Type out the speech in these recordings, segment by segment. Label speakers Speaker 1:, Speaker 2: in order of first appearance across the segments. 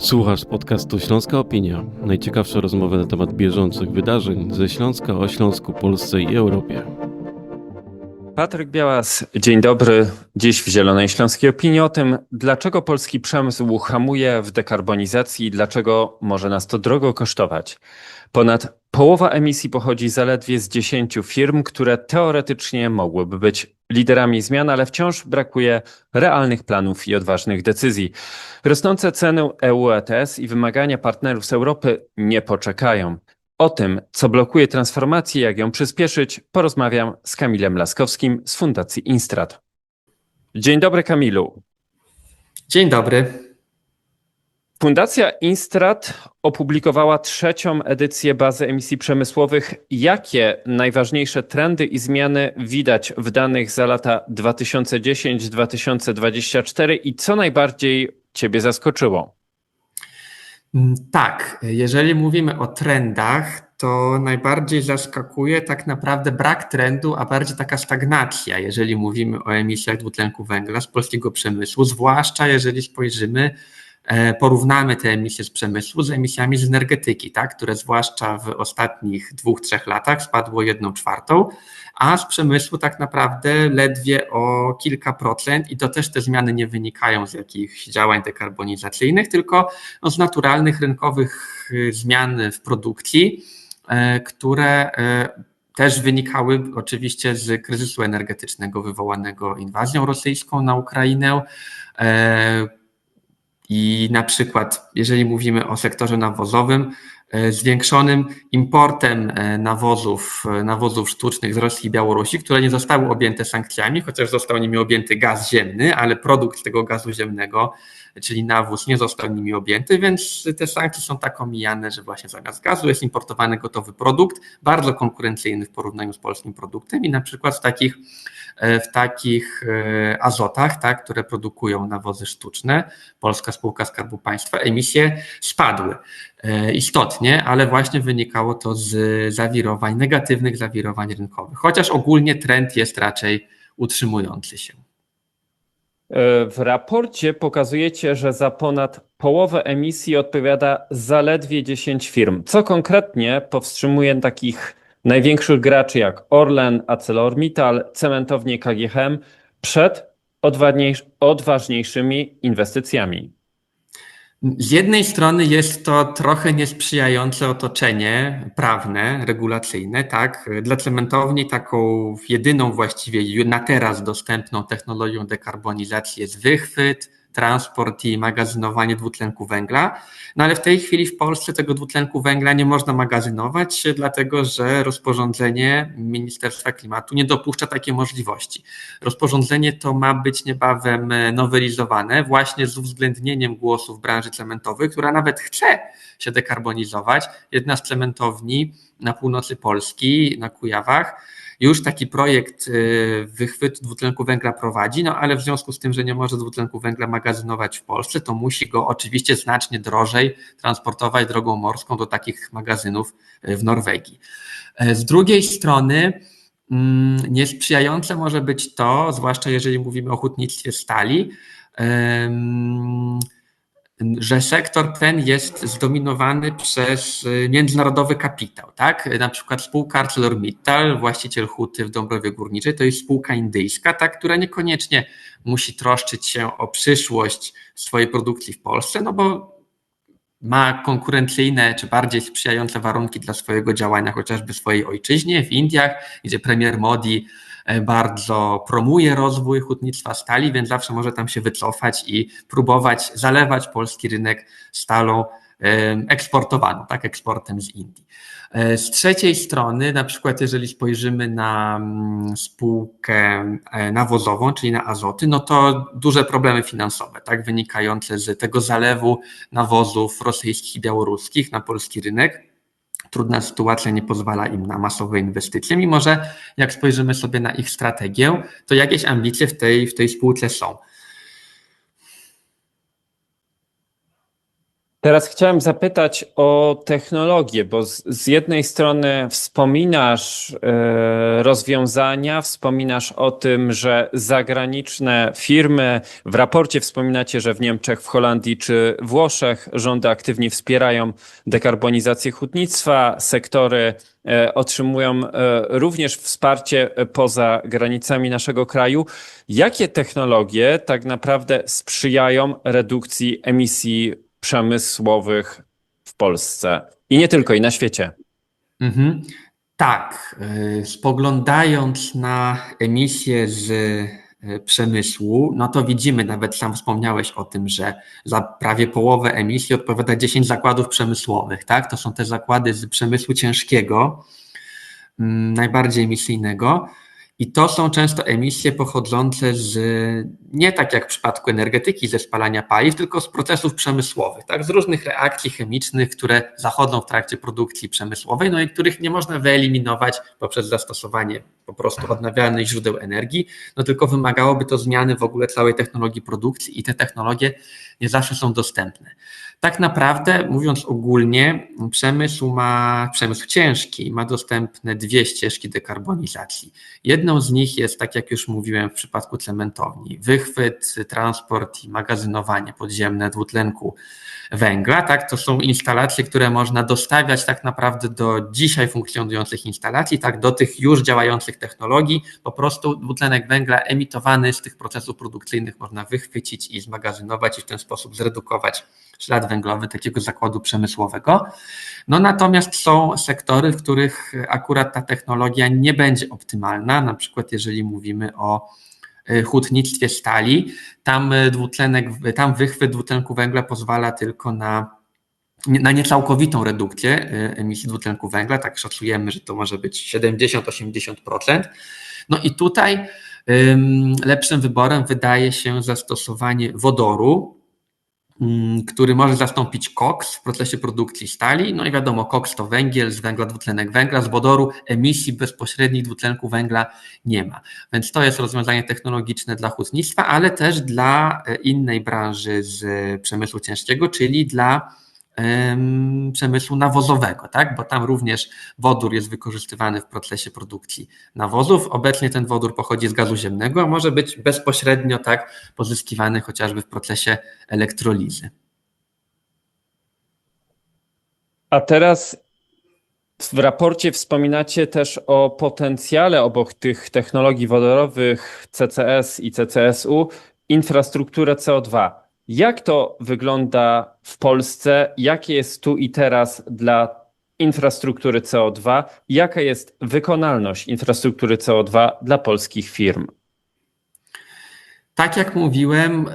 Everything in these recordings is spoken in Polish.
Speaker 1: Słuchasz podcastu Śląska Opinia. Najciekawsze rozmowy na temat bieżących wydarzeń ze Śląska o Śląsku, Polsce i Europie.
Speaker 2: Patryk Białas, dzień dobry. Dziś w Zielonej Śląskiej Opinii o tym, dlaczego polski przemysł hamuje w dekarbonizacji i dlaczego może nas to drogo kosztować. Ponad połowa emisji pochodzi zaledwie z 10 firm, które teoretycznie mogłyby być liderami zmian, ale wciąż brakuje realnych planów i odważnych decyzji. Rosnące ceny EU ETS i wymagania partnerów z Europy nie poczekają. O tym, co blokuje transformację, jak ją przyspieszyć, porozmawiam z Kamilem Laskowskim z Fundacji Instrat. Dzień dobry, Kamilu.
Speaker 3: Dzień dobry.
Speaker 2: Fundacja Instrat opublikowała trzecią edycję bazy emisji przemysłowych. Jakie najważniejsze trendy i zmiany widać w danych za lata 2010-2024 i co najbardziej Ciebie zaskoczyło?
Speaker 3: Tak, jeżeli mówimy o trendach, to najbardziej zaskakuje tak naprawdę brak trendu, a bardziej taka stagnacja, jeżeli mówimy o emisjach dwutlenku węgla z polskiego przemysłu, zwłaszcza jeżeli spojrzymy porównamy te emisje z przemysłu z emisjami z energetyki, tak, które zwłaszcza w ostatnich dwóch, trzech latach spadło jedną czwartą, a z przemysłu tak naprawdę ledwie o kilka procent i to też te zmiany nie wynikają z jakichś działań dekarbonizacyjnych, tylko no, z naturalnych rynkowych zmian w produkcji, które też wynikały oczywiście z kryzysu energetycznego wywołanego inwazją rosyjską na Ukrainę, i na przykład, jeżeli mówimy o sektorze nawozowym, zwiększonym importem nawozów, nawozów sztucznych z Rosji i Białorusi, które nie zostały objęte sankcjami, chociaż został nimi objęty gaz ziemny, ale produkt tego gazu ziemnego, czyli nawóz, nie został nimi objęty, więc te sankcje są tak omijane, że właśnie zamiast gazu jest importowany gotowy produkt, bardzo konkurencyjny w porównaniu z polskim produktem i na przykład w takich w takich azotach, tak, które produkują nawozy sztuczne, Polska Spółka Skarbu Państwa, emisje spadły istotnie, ale właśnie wynikało to z zawirowań, negatywnych zawirowań rynkowych, chociaż ogólnie trend jest raczej utrzymujący się.
Speaker 2: W raporcie pokazujecie, że za ponad połowę emisji odpowiada zaledwie 10 firm. Co konkretnie powstrzymuje takich największych graczy jak Orlen, ArcelorMittal, cementownie KGHM przed odważniejszymi inwestycjami?
Speaker 3: Z jednej strony jest to trochę niesprzyjające otoczenie prawne, regulacyjne, tak. Dla cementowni taką jedyną właściwie na teraz dostępną technologią dekarbonizacji jest wychwyt, transport i magazynowanie dwutlenku węgla. No ale w tej chwili w Polsce tego dwutlenku węgla nie można magazynować, dlatego że rozporządzenie Ministerstwa Klimatu nie dopuszcza takiej możliwości. Rozporządzenie to ma być niebawem nowelizowane właśnie z uwzględnieniem głosów branży cementowej, która nawet chce się dekarbonizować. Jedna z cementowni na północy Polski, na Kujawach, już taki projekt wychwytu dwutlenku węgla prowadzi, no ale w związku z tym, że nie może dwutlenku węgla magazynować w Polsce, to musi go oczywiście znacznie drożej transportować drogą morską do takich magazynów w Norwegii. Z drugiej strony, niesprzyjające może być to, zwłaszcza jeżeli mówimy o hutnictwie stali, że sektor ten jest zdominowany przez międzynarodowy kapitał, tak? Na przykład spółka ArcelorMittal, właściciel huty w Dąbrowie Górniczej, to jest spółka indyjska, tak, która niekoniecznie musi troszczyć się o przyszłość swojej produkcji w Polsce, no bo ma konkurencyjne czy bardziej sprzyjające warunki dla swojego działania, chociażby swojej ojczyźnie, w Indiach, gdzie premier Modi bardzo promuje rozwój hutnictwa stali, więc zawsze może tam się wycofać i próbować zalewać polski rynek stalą eksportowaną, tak, eksportem z Indii. Z trzeciej strony, na przykład, jeżeli spojrzymy na spółkę nawozową, czyli na azoty, no to duże problemy finansowe, tak, wynikające z tego zalewu nawozów rosyjskich i białoruskich na polski rynek trudna sytuacja nie pozwala im na masowe inwestycje, mimo że jak spojrzymy sobie na ich strategię, to jakieś ambicje w tej, w tej spółce są.
Speaker 2: Teraz chciałem zapytać o technologię, bo z, z jednej strony wspominasz e, rozwiązania, wspominasz o tym, że zagraniczne firmy, w raporcie wspominacie, że w Niemczech, w Holandii czy Włoszech rządy aktywnie wspierają dekarbonizację hutnictwa, sektory e, otrzymują e, również wsparcie poza granicami naszego kraju. Jakie technologie tak naprawdę sprzyjają redukcji emisji przemysłowych w Polsce i nie tylko, i na świecie.
Speaker 3: Mhm. Tak, y, spoglądając na emisje z y, przemysłu, no to widzimy, nawet sam wspomniałeś o tym, że za prawie połowę emisji odpowiada 10 zakładów przemysłowych, tak? To są te zakłady z przemysłu ciężkiego, mm, najbardziej emisyjnego. I to są często emisje pochodzące z, nie tak jak w przypadku energetyki, ze spalania paliw, tylko z procesów przemysłowych, tak? z różnych reakcji chemicznych, które zachodzą w trakcie produkcji przemysłowej, no i których nie można wyeliminować poprzez zastosowanie po prostu odnawialnych źródeł energii, no tylko wymagałoby to zmiany w ogóle całej technologii produkcji i te technologie nie zawsze są dostępne. Tak naprawdę, mówiąc ogólnie, przemysł ma, przemysł ciężki ma dostępne dwie ścieżki dekarbonizacji. Jedną z nich jest, tak jak już mówiłem w przypadku cementowni, wychwyt, transport i magazynowanie podziemne dwutlenku węgla. Tak, to są instalacje, które można dostawiać tak naprawdę do dzisiaj funkcjonujących instalacji, tak do tych już działających technologii. Po prostu dwutlenek węgla emitowany z tych procesów produkcyjnych można wychwycić i zmagazynować i w ten sposób zredukować ślad węglowy takiego zakładu przemysłowego. No natomiast są sektory, w których akurat ta technologia nie będzie optymalna, na przykład jeżeli mówimy o hutnictwie stali, tam dwutlenek, tam wychwyt dwutlenku węgla pozwala tylko na na niecałkowitą redukcję emisji dwutlenku węgla, tak szacujemy, że to może być 70-80%. No i tutaj lepszym wyborem wydaje się zastosowanie wodoru, który może zastąpić koks w procesie produkcji stali. No i wiadomo, koks to węgiel, z węgla dwutlenek węgla, z wodoru emisji bezpośrednich dwutlenku węgla nie ma. Więc to jest rozwiązanie technologiczne dla hutnictwa, ale też dla e, innej branży z przemysłu ciężkiego, czyli dla przemysłu nawozowego, tak? bo tam również wodór jest wykorzystywany w procesie produkcji nawozów. Obecnie ten wodór pochodzi z gazu ziemnego, a może być bezpośrednio tak pozyskiwany chociażby w procesie elektrolizy.
Speaker 2: A teraz w raporcie wspominacie też o potencjale obok tych technologii wodorowych CCS i CCSU infrastrukturę CO2. Jak to wygląda w Polsce? Jakie jest tu i teraz dla infrastruktury CO2? Jaka jest wykonalność infrastruktury CO2 dla polskich firm?
Speaker 3: Tak jak mówiłem,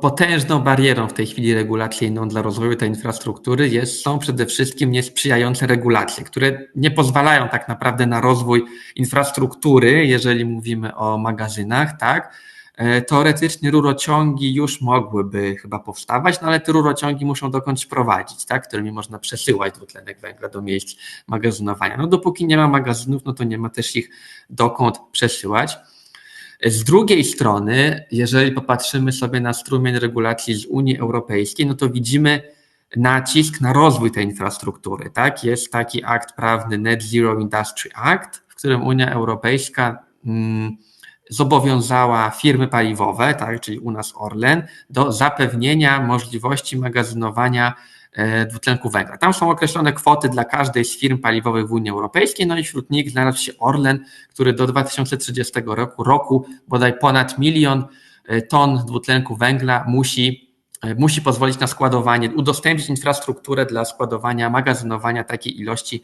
Speaker 3: potężną barierą w tej chwili regulacyjną dla rozwoju tej infrastruktury jest, są przede wszystkim niesprzyjające regulacje, które nie pozwalają tak naprawdę na rozwój infrastruktury, jeżeli mówimy o magazynach, tak? E, teoretycznie rurociągi już mogłyby chyba powstawać, no ale te rurociągi muszą dokądś prowadzić, tak, którymi można przesyłać dwutlenek węgla do miejsc magazynowania. No dopóki nie ma magazynów, no to nie ma też ich dokąd przesyłać. Z drugiej strony, jeżeli popatrzymy sobie na strumień regulacji z Unii Europejskiej, no to widzimy nacisk na rozwój tej infrastruktury. Tak? Jest taki akt prawny Net Zero Industry Act, w którym Unia Europejska hmm, zobowiązała firmy paliwowe, tak, czyli u nas Orlen, do zapewnienia możliwości magazynowania e, dwutlenku węgla. Tam są określone kwoty dla każdej z firm paliwowych w Unii Europejskiej, no i wśród nich znalazł się Orlen, który do 2030 roku, roku bodaj ponad milion e, ton dwutlenku węgla musi, e, musi pozwolić na składowanie, udostępnić infrastrukturę dla składowania, magazynowania takiej ilości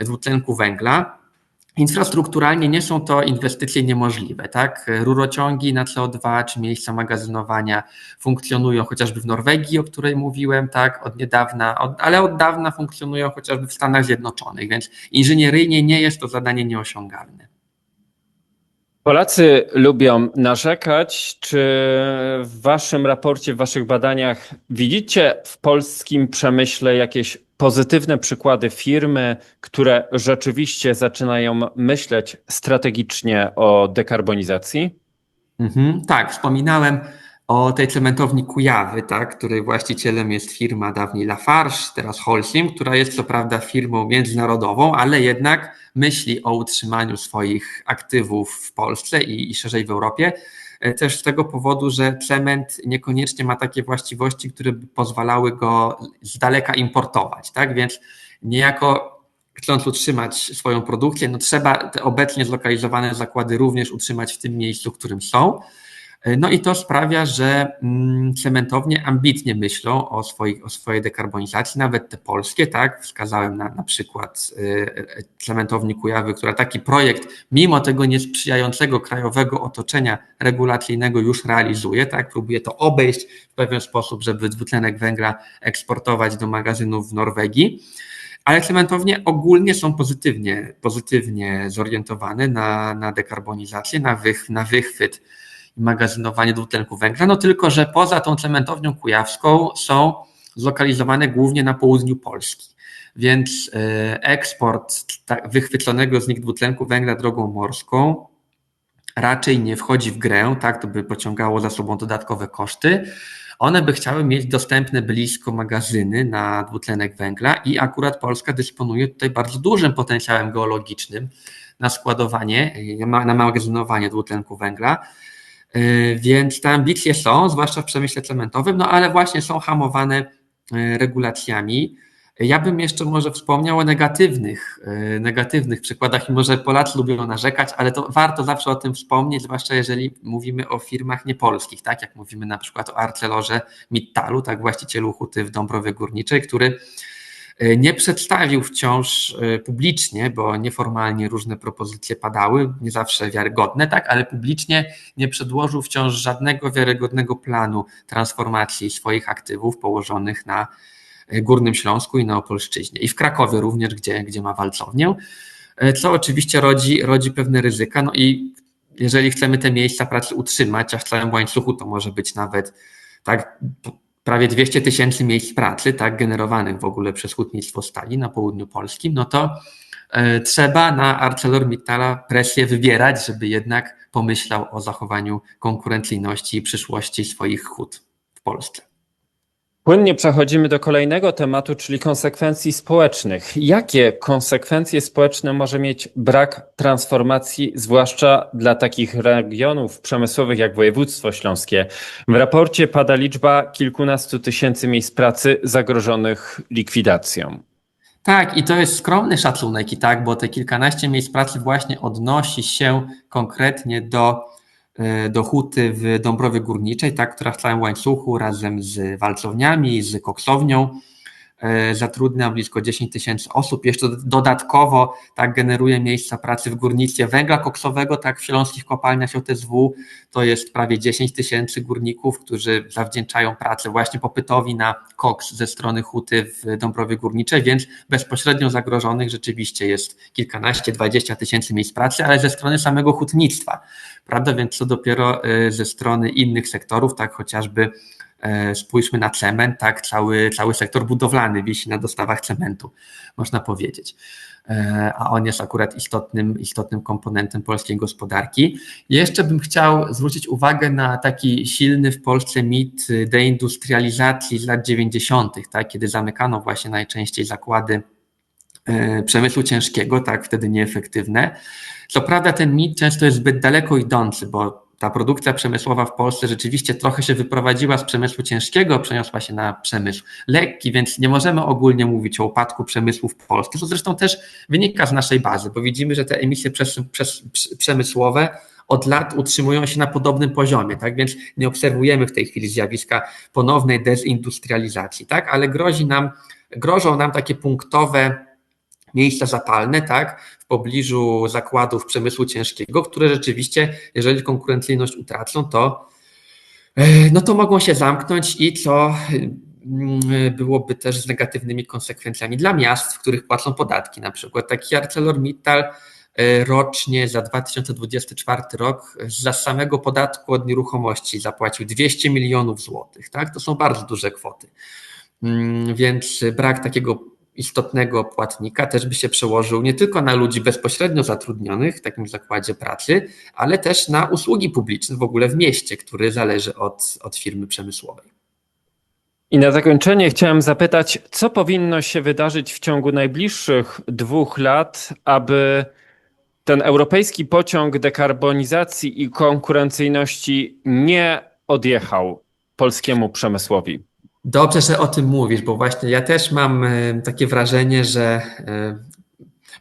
Speaker 3: dwutlenku węgla. Infrastrukturalnie nie są to inwestycje niemożliwe. Tak? Rurociągi na CO2 czy miejsca magazynowania funkcjonują chociażby w Norwegii, o której mówiłem, tak, od niedawna, od, ale od dawna funkcjonują chociażby w Stanach Zjednoczonych, więc inżynieryjnie nie jest to zadanie nieosiągalne.
Speaker 2: Polacy lubią narzekać. Czy w Waszym raporcie, w Waszych badaniach widzicie w polskim przemyśle jakieś pozytywne przykłady firmy, które rzeczywiście zaczynają myśleć strategicznie o dekarbonizacji?
Speaker 3: Mhm, tak, wspominałem o tej cementowni Kujawy, tak, której właścicielem jest firma dawniej Lafarge, teraz Holcim, która jest co prawda firmą międzynarodową, ale jednak myśli o utrzymaniu swoich aktywów w Polsce i, i szerzej w Europie. E, też z tego powodu, że cement niekoniecznie ma takie właściwości, które by pozwalały go z daleka importować, tak? Więc niejako chcąc utrzymać swoją produkcję, no trzeba te obecnie zlokalizowane zakłady również utrzymać w tym miejscu, w którym są. No i to sprawia, że mm, cementownie ambitnie myślą o, swoich, o swojej dekarbonizacji, nawet te polskie, tak? Wskazałem na, na przykład y, y, cementowni Kujawy, która taki projekt, mimo tego niesprzyjającego krajowego otoczenia regulacyjnego już realizuje, tak? Próbuje to obejść w pewien sposób, żeby dwutlenek węgla eksportować do magazynów w Norwegii. Ale cementownie ogólnie są pozytywnie, pozytywnie zorientowane na, na dekarbonizację, na, wych, na wychwyt magazynowanie dwutlenku węgla, no tylko, że poza tą cementownią kujawską są zlokalizowane głównie na południu Polski. Więc e, eksport wychwyconego z nich dwutlenku węgla drogą morską raczej nie wchodzi w grę, tak, to by pociągało za sobą dodatkowe koszty. One by chciały mieć dostępne blisko magazyny na dwutlenek węgla i akurat Polska dysponuje tutaj bardzo dużym potencjałem geologicznym na składowanie, na magazynowanie dwutlenku węgla. E, więc te ambicje są, zwłaszcza w przemyśle cementowym, no ale właśnie są hamowane e, regulacjami. Ja bym jeszcze może wspomniał o negatywnych, e, negatywnych przykładach i może Polacy lubią narzekać, ale to warto zawsze o tym wspomnieć, zwłaszcza jeżeli mówimy o firmach niepolskich, tak jak mówimy na przykład o Arcelorze Mittalu, tak właścicielu huty w Dąbrowie Górniczej, który nie przedstawił wciąż e, publicznie, bo nieformalnie różne propozycje padały, nie zawsze wiarygodne, tak, ale publicznie nie przedłożył wciąż żadnego wiarygodnego planu transformacji swoich aktywów położonych na e, Górnym Śląsku i na Opolszczyźnie. I w Krakowie również, gdzie, gdzie ma walcownię, co oczywiście rodzi, rodzi pewne ryzyka. No i jeżeli chcemy te miejsca pracy utrzymać, a w całym łańcuchu to może być nawet tak prawie 200 tysięcy miejsc pracy, tak, generowanych w ogóle przez hutnictwo stali na południu Polski, no to e, trzeba na ArcelorMittala presję wybierać, żeby jednak pomyślał o zachowaniu konkurencyjności i przyszłości swoich hut w Polsce.
Speaker 2: Płynnie przechodzimy do kolejnego tematu, czyli konsekwencji społecznych. Jakie konsekwencje społeczne może mieć brak transformacji, zwłaszcza dla takich regionów przemysłowych jak województwo śląskie? W raporcie pada liczba kilkunastu tysięcy miejsc pracy zagrożonych likwidacją.
Speaker 3: Tak, i to jest skromny szacunek, i tak, bo te kilkanaście miejsc pracy właśnie odnosi się konkretnie do do huty w Dąbrowie Górniczej, tak, która w całym łańcuchu razem z walcowniami, z koksownią. E, zatrudnia blisko 10 tysięcy osób. Jeszcze dodatkowo tak generuje miejsca pracy w górnictwie węgla koksowego, tak w śląskich kopalniach OTSW to jest prawie 10 tysięcy górników, którzy zawdzięczają pracę właśnie popytowi na koks ze strony huty w Dąbrowie Górniczej, więc bezpośrednio zagrożonych rzeczywiście jest kilkanaście, dwadzieścia tysięcy miejsc pracy, ale ze strony samego hutnictwa, prawda, więc co dopiero e, ze strony innych sektorów, tak chociażby E, spójrzmy na cement, tak, cały, cały sektor budowlany wisi na dostawach cementu, można powiedzieć. E, a on jest akurat istotnym, istotnym komponentem polskiej gospodarki. Jeszcze bym chciał zwrócić uwagę na taki silny w Polsce mit deindustrializacji z lat 90., tak, kiedy zamykano właśnie najczęściej zakłady e, przemysłu ciężkiego, tak, wtedy nieefektywne. Co prawda ten mit często jest zbyt daleko idący, bo ta produkcja przemysłowa w Polsce rzeczywiście trochę się wyprowadziła z przemysłu ciężkiego, przeniosła się na przemysł lekki, więc nie możemy ogólnie mówić o upadku przemysłu w Polsce, co zresztą też wynika z naszej bazy, bo widzimy, że te emisje przemysłowe od lat utrzymują się na podobnym poziomie, tak? Więc nie obserwujemy w tej chwili zjawiska ponownej dezindustrializacji, tak? Ale grozi nam, grożą nam takie punktowe miejsca zapalne, tak, w pobliżu zakładów przemysłu ciężkiego, które rzeczywiście, jeżeli konkurencyjność utracą, to, e, no to mogą się zamknąć i co mm, byłoby też z negatywnymi konsekwencjami dla miast, w których płacą podatki. Na przykład taki ArcelorMittal e, rocznie za 2024 rok za samego podatku od nieruchomości zapłacił 200 milionów złotych. Tak? To są bardzo duże kwoty. Mm, więc brak takiego istotnego płatnika też by się przełożył nie tylko na ludzi bezpośrednio zatrudnionych w takim zakładzie pracy, ale też na usługi publiczne w ogóle w mieście, który zależy od, od firmy przemysłowej.
Speaker 2: I na zakończenie chciałem zapytać, co powinno się wydarzyć w ciągu najbliższych dwóch lat, aby ten europejski pociąg dekarbonizacji i konkurencyjności nie odjechał polskiemu przemysłowi?
Speaker 3: Dobrze, że o tym mówisz, bo właśnie ja też mam e, takie wrażenie, że e,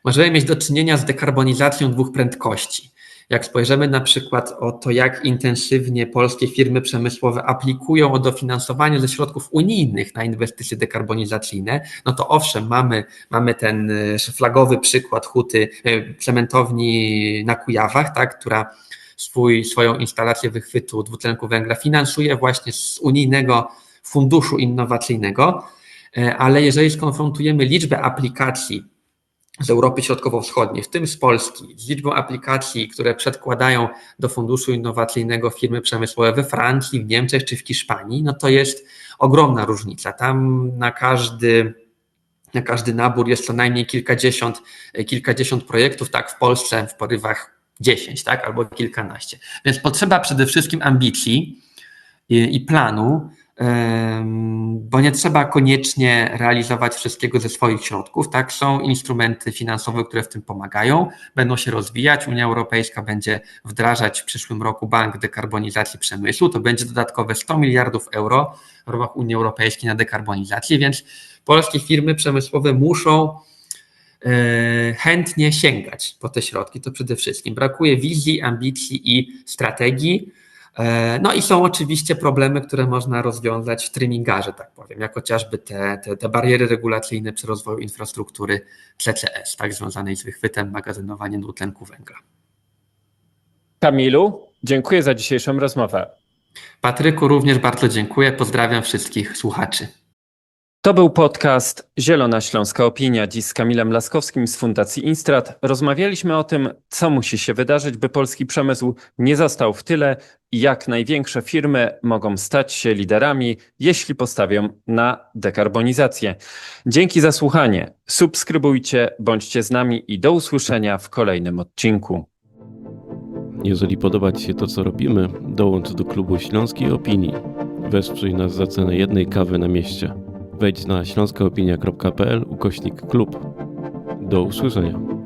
Speaker 3: możemy mieć do czynienia z dekarbonizacją dwóch prędkości. Jak spojrzymy na przykład o to, jak intensywnie polskie firmy przemysłowe aplikują o dofinansowanie ze środków unijnych na inwestycje dekarbonizacyjne, no to owszem, mamy, mamy ten e, flagowy przykład huty cementowni na Kujawach, tak, która swój, swoją instalację wychwytu dwutlenku węgla finansuje właśnie z unijnego funduszu innowacyjnego, e, ale jeżeli skonfrontujemy liczbę aplikacji z Europy Środkowo-Wschodniej, w tym z Polski, z liczbą aplikacji, które przedkładają do funduszu innowacyjnego firmy przemysłowe we Francji, w Niemczech czy w Hiszpanii, no to jest ogromna różnica. Tam na każdy, na każdy nabór jest co najmniej kilkadziesiąt, kilkadziesiąt projektów, tak w Polsce w porywach 10, tak, albo kilkanaście. Więc potrzeba przede wszystkim ambicji i planu, bo nie trzeba koniecznie realizować wszystkiego ze swoich środków. Tak, są instrumenty finansowe, które w tym pomagają, będą się rozwijać. Unia Europejska będzie wdrażać w przyszłym roku bank dekarbonizacji przemysłu. To będzie dodatkowe 100 miliardów euro w ramach Unii Europejskiej na dekarbonizację, więc polskie firmy przemysłowe muszą e, chętnie sięgać po te środki. To przede wszystkim brakuje wizji, ambicji i strategii. E, No i są oczywiście problemy, które można rozwiązać w trymingarze, tak powiem, jak chociażby te, te, te bariery regulacyjne przy rozwoju infrastruktury CCS, tak związanej z wychwytem, magazynowaniem dwutlenku węgla.
Speaker 2: Kamilu, dziękuję za dzisiejszą rozmowę.
Speaker 3: Patryku, również bardzo dziękuję. Pozdrawiam wszystkich słuchaczy.
Speaker 2: To był podcast Zielona Śląska Opinia. Dziś z Kamilem Laskowskim z Fundacji Instrat rozmawialiśmy o tym, co musi się wydarzyć, by polski przemysł nie został w tyle i jak największe firmy mogą stać się liderami, jeśli postawią na dekarbonizację. Dzięki za słuchanie. Subskrybujcie, bądźcie z nami i do usłyszenia w kolejnym odcinku.
Speaker 1: Jeżeli podoba Ci się to, co robimy, dołącz do klubu Śląskiej Opinii. Wesprzyj nas za cenę jednej kawy na mieście. Wejdź na śląskaopinia.pl ukośnik klub. Do usłyszenia.